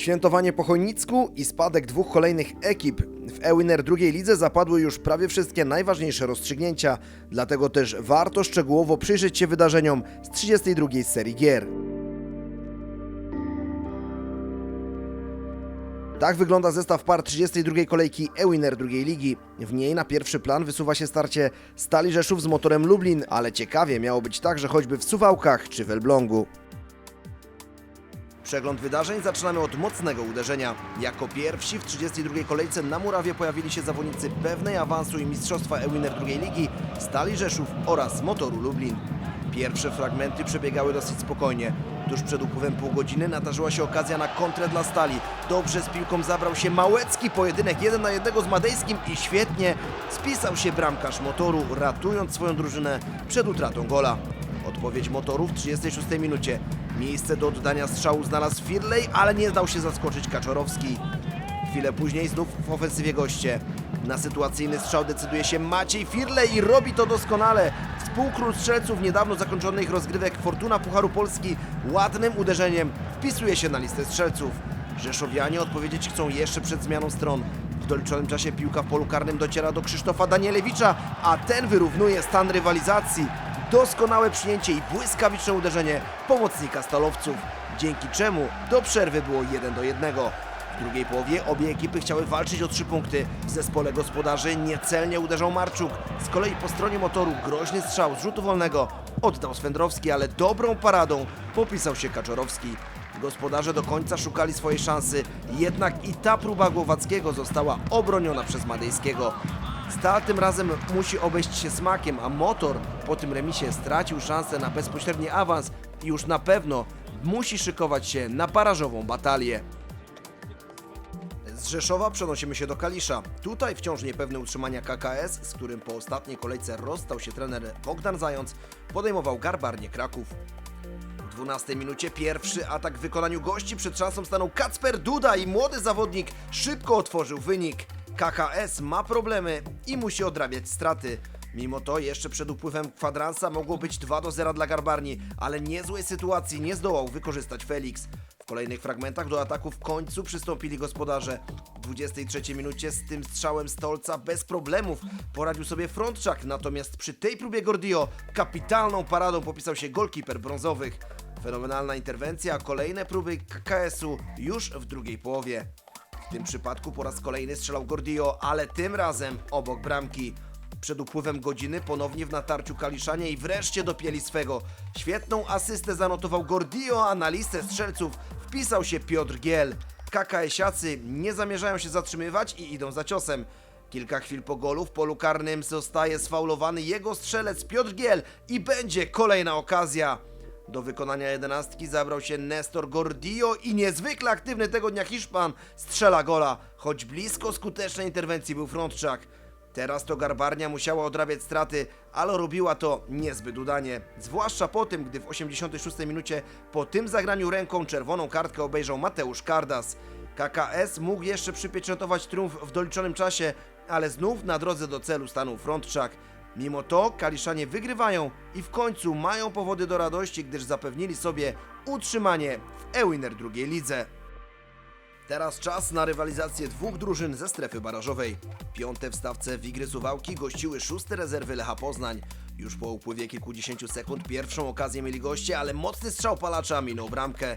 Świętowanie po Chojnicku i spadek dwóch kolejnych ekip. W Ewiner drugiej lidze zapadły już prawie wszystkie najważniejsze rozstrzygnięcia, dlatego też warto szczegółowo przyjrzeć się wydarzeniom z 32 serii gier. Tak wygląda zestaw par 32 kolejki Ewiner drugiej ligi. W niej na pierwszy plan wysuwa się starcie Stali Rzeszów z motorem Lublin, ale ciekawie miało być także choćby w Suwałkach czy w Elblągu. Przegląd wydarzeń zaczynamy od mocnego uderzenia. Jako pierwsi w 32 kolejce na murawie pojawili się zawodnicy pewnej awansu i mistrzostwa Ewiner drugiej ligi, Stali Rzeszów oraz Motoru Lublin. Pierwsze fragmenty przebiegały dosyć spokojnie. Tuż przed upływem pół godziny nadarzyła się okazja na kontrę dla Stali. Dobrze z piłką zabrał się Małecki, pojedynek jeden na jednego z Madejskim i świetnie spisał się bramkarz Motoru, ratując swoją drużynę przed utratą gola. Odpowiedź Motoru w 36 minucie. Miejsce do oddania strzału znalazł Firley, ale nie dał się zaskoczyć Kaczorowski. Chwilę później znów w ofensywie goście. Na sytuacyjny strzał decyduje się Maciej Firley i robi to doskonale. Współkról strzelców niedawno zakończonych rozgrywek Fortuna Pucharu Polski ładnym uderzeniem wpisuje się na listę strzelców. Rzeszowianie odpowiedzieć chcą jeszcze przed zmianą stron. W doliczonym czasie piłka w polu karnym dociera do Krzysztofa Danielewicza, a ten wyrównuje stan rywalizacji. Doskonałe przyjęcie i błyskawiczne uderzenie pomocnika stalowców, dzięki czemu do przerwy było 1 do 1. W drugiej połowie obie ekipy chciały walczyć o trzy punkty. W zespole gospodarzy niecelnie uderzał Marczuk. Z kolei po stronie motoru groźny strzał z rzutu wolnego oddał Swędrowski, ale dobrą paradą popisał się Kaczorowski. Gospodarze do końca szukali swojej szansy, jednak i ta próba Głowackiego została obroniona przez Madejskiego. Stal tym razem musi obejść się smakiem, a motor po tym remisie stracił szansę na bezpośredni awans i już na pewno musi szykować się na barażową batalię. Z Rzeszowa przenosimy się do Kalisza. Tutaj wciąż niepewne utrzymania KKS, z którym po ostatniej kolejce rozstał się trener Bogdan Zając, podejmował Garbarnie Kraków. W 12 minucie pierwszy atak w wykonaniu gości przed szansą stanął Kacper Duda i młody zawodnik szybko otworzył wynik. KKS ma problemy i musi odrabiać straty. Mimo to jeszcze przed upływem kwadransa mogło być 2 do 0 dla Garbarni, ale niezłej sytuacji nie zdołał wykorzystać Felix. W kolejnych fragmentach do ataku w końcu przystąpili gospodarze. W 23 minucie z tym strzałem Stolca bez problemów poradził sobie Frontczak, natomiast przy tej próbie Gordio kapitalną paradą popisał się golkiper brązowych. Fenomenalna interwencja, kolejne próby KKS-u już w drugiej połowie. W tym przypadku po raz kolejny strzelał Gordio, ale tym razem obok bramki. Przed upływem godziny ponownie w natarciu Kaliszanie i wreszcie dopięli swego. Świetną asystę zanotował Gordio, a na listę strzelców wpisał się Piotr Giel. KKS-iacy nie zamierzają się zatrzymywać i idą za ciosem. Kilka chwil po golu w polu karnym zostaje sfaulowany jego strzelec Piotr Giel i będzie kolejna okazja. Do wykonania jedenastki zabrał się Nestor Gordillo i niezwykle aktywny tego dnia Hiszpan strzela gola, choć blisko skutecznej interwencji był Frontczak. Teraz to Garbarnia musiała odrabiać straty, ale robiła to niezbyt udanie. Zwłaszcza po tym, gdy w 86 minucie po tym zagraniu ręką czerwoną kartkę obejrzał Mateusz Kardas. KKS mógł jeszcze przypieczętować triumf w doliczonym czasie, ale znów na drodze do celu stanął Frontczak. Mimo to Kaliszanie wygrywają i w końcu mają powody do radości, gdyż zapewnili sobie utrzymanie w Ewiner drugiej lidze. Teraz czas na rywalizację dwóch drużyn ze strefy barażowej. Piąte w stawce Wigry Suwałki gościły szóste rezerwy Lecha Poznań. Już po upływie kilkudziesięciu sekund pierwszą okazję mieli goście, ale mocny strzał palacza minął bramkę.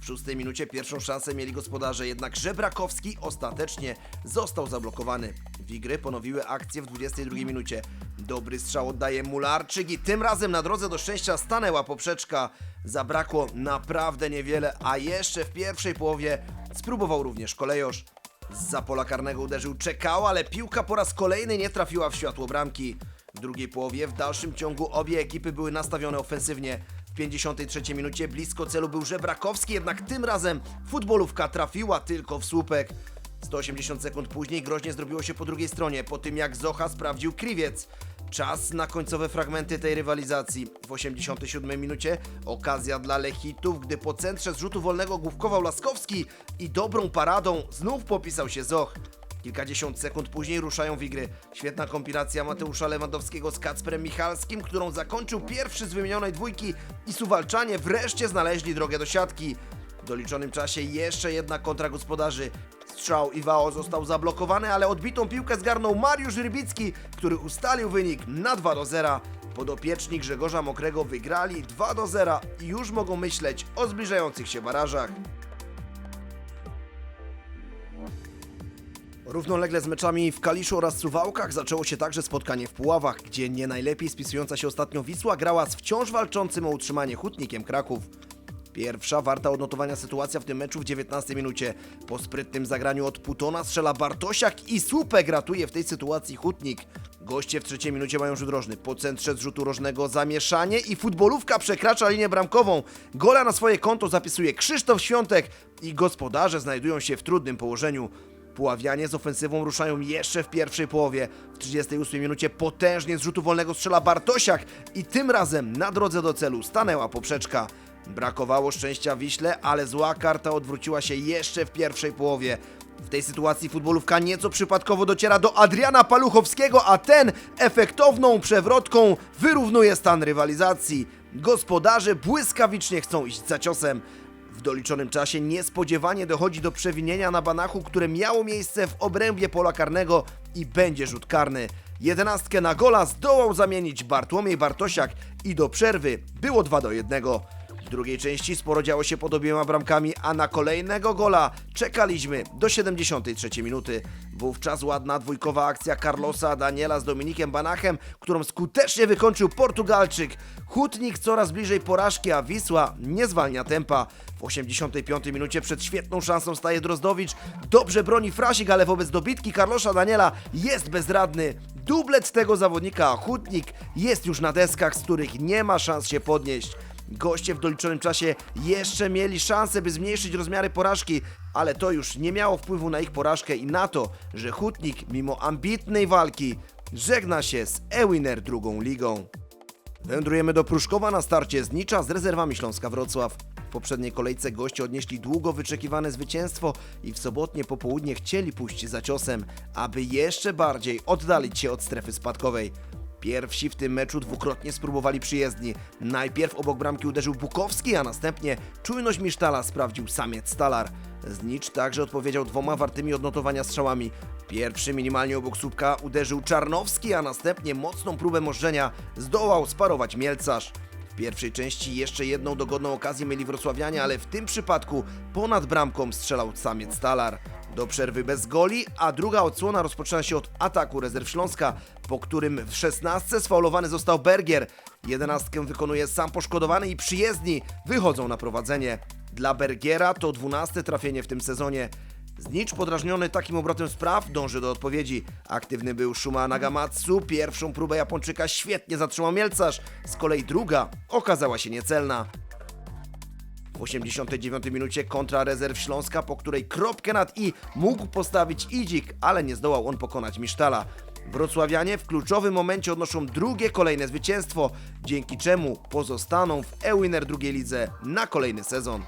W szóstej minucie pierwszą szansę mieli gospodarze, jednak Żebrakowski ostatecznie został zablokowany. Wigry ponowiły akcję w 22 minucie. Dobry strzał oddaje Mularczyk i tym razem na drodze do szczęścia stanęła poprzeczka. Zabrakło naprawdę niewiele, a jeszcze w pierwszej połowie spróbował również kolejosz. Z pola karnego uderzył czekał, ale piłka po raz kolejny nie trafiła w światło bramki. W drugiej połowie w dalszym ciągu obie ekipy były nastawione ofensywnie. W 53 minucie blisko celu był Żebrakowski, jednak tym razem futbolówka trafiła tylko w słupek. 180 sekund później groźnie zrobiło się po drugiej stronie, po tym jak Zocha sprawdził Kriwiec. Czas na końcowe fragmenty tej rywalizacji. W 87 minucie okazja dla Lechitów, gdy po centrze z rzutu wolnego główkował Laskowski i dobrą paradą znów popisał się Zoch. Kilkadziesiąt sekund później ruszają wigry. Świetna kombinacja Mateusza Lewandowskiego z Kacprem Michalskim, którą zakończył pierwszy z wymienionej dwójki i Suwalczanie wreszcie znaleźli drogę do siatki. W doliczonym czasie jeszcze jedna kontra gospodarzy. Strzał Iwao został zablokowany, ale odbitą piłkę zgarnął Mariusz Rybicki, który ustalił wynik na 2 do 0. Podopieczni Grzegorza Mokrego wygrali 2 do 0 i już mogą myśleć o zbliżających się barażach. Równolegle z meczami w Kaliszu oraz Suwałkach zaczęło się także spotkanie w Puławach, gdzie nie najlepiej spisująca się ostatnio Wisła grała z wciąż walczącym o utrzymanie Hutnikiem Kraków. Pierwsza warta odnotowania sytuacja w tym meczu w 19 minucie. Po sprytnym zagraniu od Putona strzela Bartosiak i słupek ratuje w tej sytuacji Hutnik. Goście w trzeciej minucie mają rzut rożny. Po centrze zrzutu rożnego zamieszanie i futbolówka przekracza linię bramkową. Gola na swoje konto zapisuje Krzysztof Świątek i gospodarze znajdują się w trudnym położeniu. Puławianie z ofensywą ruszają jeszcze w pierwszej połowie. W 38 minucie potężnie z rzutu wolnego strzela Bartosiak i tym razem na drodze do celu stanęła poprzeczka. Brakowało szczęścia Wiśle, ale zła karta odwróciła się jeszcze w pierwszej połowie. W tej sytuacji futbolówka nieco przypadkowo dociera do Adriana Paluchowskiego, a ten efektowną przewrotką wyrównuje stan rywalizacji. Gospodarze błyskawicznie chcą iść za ciosem. W doliczonym czasie niespodziewanie dochodzi do przewinienia na Banachu, które miało miejsce w obrębie pola karnego i będzie rzut karny. Jedenastkę na gola zdołał zamienić Bartłomiej Bartosiak i do przerwy było 2 do 1. W drugiej części sporo działo się pod obiema bramkami, a na kolejnego gola czekaliśmy do 73 minuty. Wówczas ładna dwójkowa akcja Carlosa Daniela z Dominikiem Banachem, którą skutecznie wykończył Portugalczyk. Hutnik coraz bliżej porażki, a Wisła nie zwalnia tempa. W 85 minucie przed świetną szansą staje Drozdowicz. Dobrze broni Frasik, ale wobec dobitki Carlosa Daniela jest bezradny. Dublet tego zawodnika, a Hutnik jest już na deskach, z których nie ma szans się podnieść. Goście w doliczonym czasie jeszcze mieli szansę, by zmniejszyć rozmiary porażki, ale to już nie miało wpływu na ich porażkę i na to, że Hutnik, mimo ambitnej walki, żegna się z Ewiner drugą ligą. Wędrujemy do Pruszkowa na starcie z Nicza z rezerwami Śląska Wrocław. W poprzedniej kolejce goście odnieśli długo wyczekiwane zwycięstwo i w sobotnie popołudnie chcieli pójść za ciosem, aby jeszcze bardziej oddalić się od strefy spadkowej. Pierwsi w tym meczu dwukrotnie spróbowali przyjezdni. Najpierw obok bramki uderzył Bukowski, a następnie czujność Misztala sprawdził samiec Stalar. Znicz także odpowiedział dwoma wartymi odnotowania strzałami. Pierwszy minimalnie obok słupka uderzył Czarnowski, a następnie mocną próbę możdżenia zdołał sparować Mielcarz. W pierwszej części jeszcze jedną dogodną okazję mieli wrocławianie, ale w tym przypadku ponad bramką strzelał samiec Stalar. Do przerwy bez goli, a druga odsłona rozpoczyna się od ataku rezerw Śląska, po którym w 16 sfaulowany został Bergier. Jedenastkę wykonuje sam poszkodowany i przyjezdni wychodzą na prowadzenie. Dla Bergiera to 12 trafienie w tym sezonie. Znicz podrażniony takim obrotem spraw dąży do odpowiedzi. Aktywny był Shuma Nagamatsu, pierwszą próbę Japończyka świetnie zatrzymał Mielcarz, z kolei druga okazała się niecelna. W 89 minucie kontra rezerw Śląska, po której kropkę nad i mógł postawić Idzik, ale nie zdołał on pokonać Misztala. Wrocławianie w kluczowym momencie odnoszą drugie kolejne zwycięstwo, dzięki czemu pozostaną w Ewiner drugiej lidze na kolejny sezon.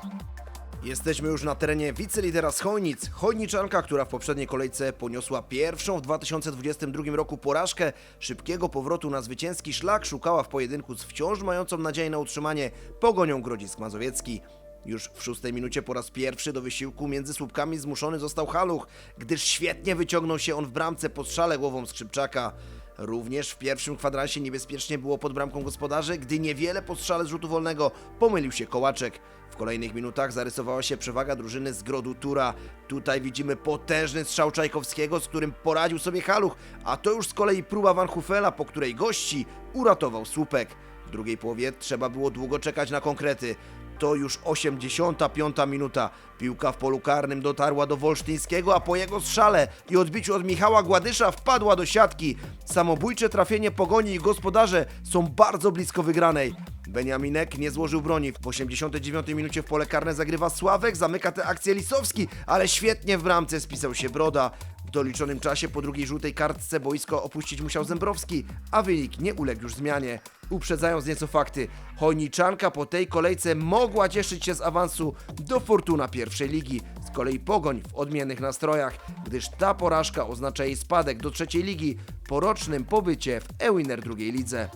Jesteśmy już na terenie wicelidera z Chojnic. Chojniczanka, która w poprzedniej kolejce poniosła pierwszą w 2022 roku porażkę, szybkiego powrotu na zwycięski szlak szukała w pojedynku z wciąż mającą nadzieję na utrzymanie Pogonią Grodzisk Mazowiecki. Już w szóstej minucie po raz pierwszy do wysiłku między słupkami zmuszony został Haluch, gdyż świetnie wyciągnął się on w bramce po strzale głową Skrzypczaka. Również w pierwszym kwadransie niebezpiecznie było pod bramką gospodarzy, gdy niewiele po strzale z rzutu wolnego pomylił się Kołaczek. W kolejnych minutach zarysowała się przewaga drużyny z Grodu Tura. Tutaj widzimy potężny strzał Czajkowskiego, z którym poradził sobie Haluch, a to już z kolei próba Van Hufela, po której gości uratował słupek. W drugiej połowie trzeba było długo czekać na konkrety. To już 85 minuta. Piłka w polu karnym dotarła do Wolsztyńskiego, a po jego strzale i odbiciu od Michała Gładysza wpadła do siatki. Samobójcze trafienie pogoni i gospodarze są bardzo blisko wygranej. Beniaminek nie złożył broni. W 89 minucie w pole karne zagrywa Sławek, zamyka tę akcję Lisowski, ale świetnie w bramce spisał się Broda. W doliczonym czasie po drugiej żółtej kartce boisko opuścić musiał Zembrowski, a wynik nie uległ już zmianie. Uprzedzając nieco fakty, Chojniczanka po tej kolejce mogła cieszyć się z awansu do Fortuna pierwszej ligi. Z kolei Pogoń w odmiennych nastrojach, gdyż ta porażka oznacza jej spadek do trzeciej ligi po rocznym pobycie w Ewiner drugiej lidze.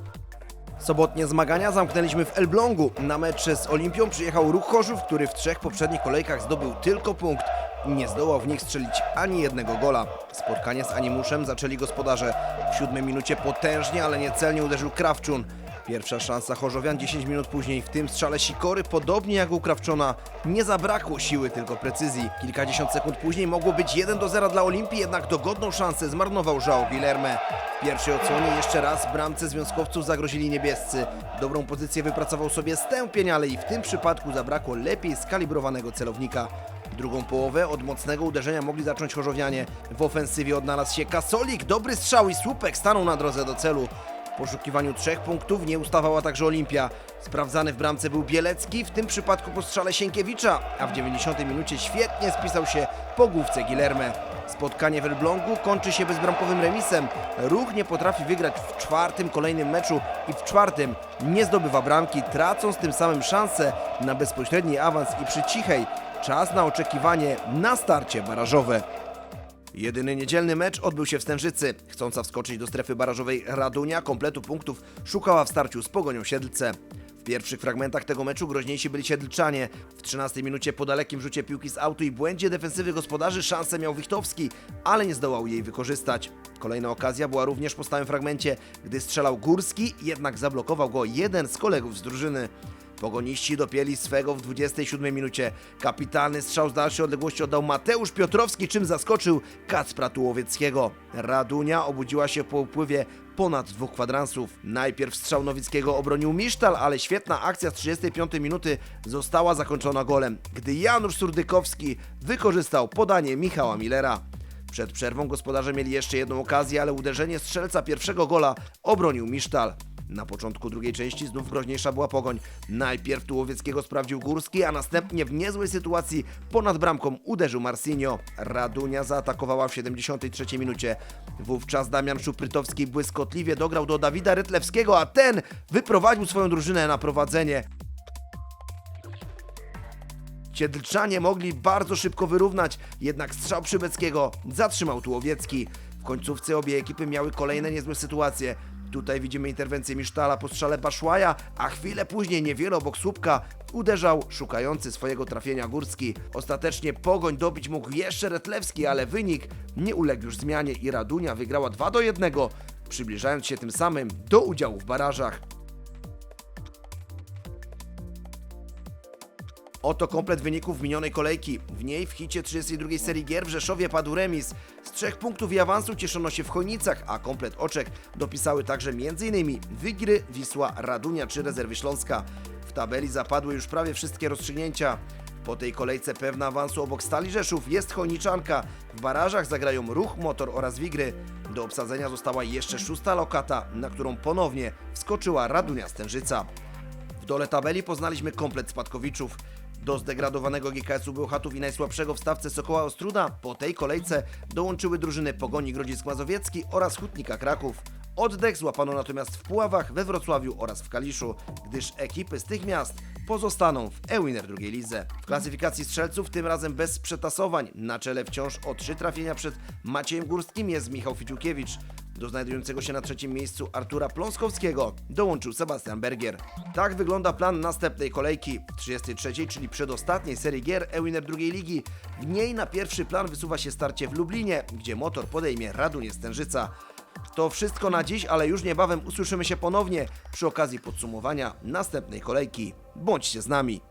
Sobotnie zmagania zamknęliśmy w Elblągu. Na mecz z Olimpią przyjechał Ruch Chorzów, który w trzech poprzednich kolejkach zdobył tylko punkt. Nie zdołał w nich strzelić ani jednego gola. Spotkanie z Animuszem zaczęli gospodarze. W siódmej minucie potężnie, ale niecelnie uderzył Krawczun. Pierwsza szansa Chorzowian 10 minut później w tym strzale Sikory, podobnie jak u Krawczona, nie zabrakło siły, tylko precyzji. Kilkadziesiąt sekund później mogło być 1 do 0 dla Olimpii, jednak dogodną szansę zmarnował João Guilherme. W pierwszej odsłonie jeszcze raz bramce związkowców zagrozili niebiescy. Dobrą pozycję wypracował sobie Stępień, ale i w tym przypadku zabrakło lepiej skalibrowanego celownika. Drugą połowę od mocnego uderzenia mogli zacząć Chorzowianie. W ofensywie odnalazł się Kasolik, dobry strzał i słupek stanął na drodze do celu. Poszukiwaniu trzech punktów nie ustawała także Olimpia. Sprawdzany w bramce był Bielecki, w tym przypadku po strzale Sienkiewicza, a w 90 minucie świetnie spisał się po główce Gilerme. Spotkanie w Elblągu kończy się bezbramkowym remisem. Ruch nie potrafi wygrać w czwartym kolejnym meczu i w czwartym nie zdobywa bramki, tracąc tym samym szansę na bezpośredni awans i przy cichej czas na oczekiwanie na starcie barażowe. Jedyny niedzielny mecz odbył się w Stężycy. Chcąca wskoczyć do strefy barażowej Radunia kompletu punktów szukała w starciu z Pogonią Siedlce. W pierwszych fragmentach tego meczu groźniejsi byli Siedlczanie. W 13 minucie po dalekim rzucie piłki z autu i błędzie defensywy gospodarzy szansę miał Wichtowski, ale nie zdołał jej wykorzystać. Kolejna okazja była również po stałym fragmencie, gdy strzelał Górski, jednak zablokował go jeden z kolegów z drużyny. Pogoniści dopięli swego w 27 minucie. Kapitalny strzał z dalszej odległości oddał Mateusz Piotrowski, czym zaskoczył Kacpra Tułowieckiego. Radunia obudziła się po upływie ponad dwóch kwadransów. Najpierw strzał Nowickiego obronił Misztal, ale świetna akcja z 35 minuty została zakończona golem, gdy Janusz Surdykowski wykorzystał podanie Michała Millera. Przed przerwą gospodarze mieli jeszcze jedną okazję, ale uderzenie strzelca pierwszego gola obronił Misztal. Na początku drugiej części znów groźniejsza była pogoń. Najpierw Tułowieckiego sprawdził Górski, a następnie w niezłej sytuacji ponad bramką uderzył Marcinio. Radunia zaatakowała w 73 minucie. Wówczas Damian Szuprytowski błyskotliwie dograł do Dawida Rytlewskiego, a ten wyprowadził swoją drużynę na prowadzenie. Siedlczanie mogli bardzo szybko wyrównać, jednak strzał Przybeckiego zatrzymał Tułowiecki. W końcówce obie ekipy miały kolejne niezłe sytuacje. Tutaj widzimy interwencję Misztala po strzale Baszłaja, a chwilę później niewiele obok słupka uderzał szukający swojego trafienia Górski. Ostatecznie pogoń dobić mógł jeszcze Retlewski, ale wynik nie uległ już zmianie i Radunia wygrała 2 do 1, przybliżając się tym samym do udziału w barażach. Oto komplet wyników minionej kolejki. W niej w hicie 32 serii gier w Rzeszowie padł remis. Z trzech punktów i awansu cieszono się w Chojnicach, a komplet oczek dopisały także m.in. Wigry, Wisła, Radunia czy Rezerwy Śląska. W tabeli zapadły już prawie wszystkie rozstrzygnięcia. Po tej kolejce pewna awansu obok Stali Rzeszów jest Chojniczanka. W barażach zagrają Ruch, Motor oraz Wigry. Do obsadzenia została jeszcze szósta lokata, na którą ponownie wskoczyła Radunia Stężyca. W dole tabeli poznaliśmy komplet spadkowiczów. Do zdegradowanego GKS-u Bełchatów i najsłabszego w stawce Sokoła Ostruda po tej kolejce dołączyły drużyny Pogoni Grodzisk Mazowiecki oraz Hutnika Kraków. Oddech złapano natomiast w Puławach, we Wrocławiu oraz w Kaliszu, gdyż ekipy z tych miast pozostaną w E-Winner drugiej lidze. W klasyfikacji strzelców tym razem bez przetasowań. Na czele wciąż o trzy trafienia przed Maciejem Górskim jest Michał Ficiukiewicz. Do znajdującego się na trzecim miejscu Artura Pląskowskiego dołączył Sebastian Bergier. Tak wygląda plan następnej kolejki. W 33, czyli przedostatniej serii gier E-Winner drugiej ligi. W niej na pierwszy plan wysuwa się starcie w Lublinie, gdzie motor podejmie Radunie Stężyca. To wszystko na dziś, ale już niebawem usłyszymy się ponownie przy okazji podsumowania następnej kolejki. Bądźcie z nami.